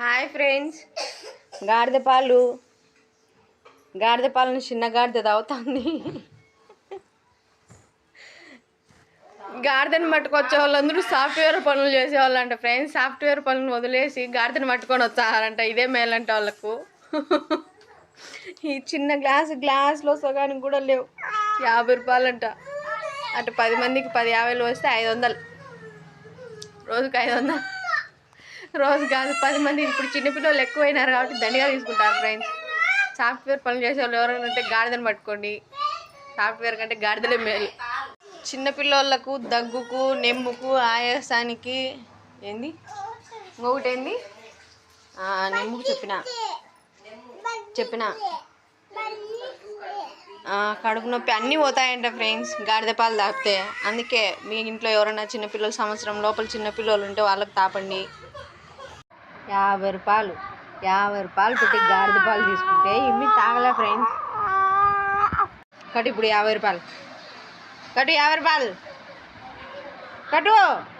Hi friends. గాడిద పాలు. గాడిద పాలను చిన్న గాడిద తాగుతుంది. గాడిదని పట్టుకొచ్చే వాళ్ళందరూ సాఫ్ట్వేర్ పనులు చేసేవాళ్ళంట ఫ్రెండ్స్. సాఫ్ట్వేర్ పనులు వదిలేసి గాడిదని పట్టుకొని వచ్చారంట ఇదే మేలంట వాళ్ళకు. ఈ చిన్న గ్లాస్ గ్లాస్లో సగానికి కూడా లేవు. యాభై రూపాయలంట. అటు పది మందికి పది యాభైలు వస్తే ఐదు వందలు. రోజుకి ఐదు వందలు. రోజు కాదు పది మంది ఇప్పుడు చిన్నపిల్లలు ఎక్కువైనారు కాబట్టి దండిగా తీసుకుంటారు ఫ్రెండ్స్ సాఫ్ట్వేర్ పనులు చేసే వాళ్ళు ఎవరైనా ఉంటే గాడిదని పట్టుకోండి. సాఫ్ట్వేర్ కంటే గాడిదలే మేలు. చిన్నపిల్లలకు దగ్గుకు నెమ్ముకు ఆయాసానికి ఏంది? ఇంకొకటి ఏంది నెమ్ముకు చెప్పిన. చెప్పిన. కడుపు నొప్పి అన్నీ పోతాయంట ఫ్రెండ్స్ గాడిద పాలు తాగితే అందుకే మీ ఇంట్లో ఎవరైనా చిన్నపిల్లలు సంవత్సరం లోపల చిన్నపిల్లలు ఉంటే వాళ్ళకి తాపండి. యాభై రూపాయలు. యాభై రూపాయలు పెట్టి గాడిద పాలు తీసుకుంటే ఇమ్మి తాగలే ఫ్రెండ్స్ కట్టు ఇప్పుడు యాభై రూపాయలు. కట్టు యాభై రూపాయలు. కట్టు.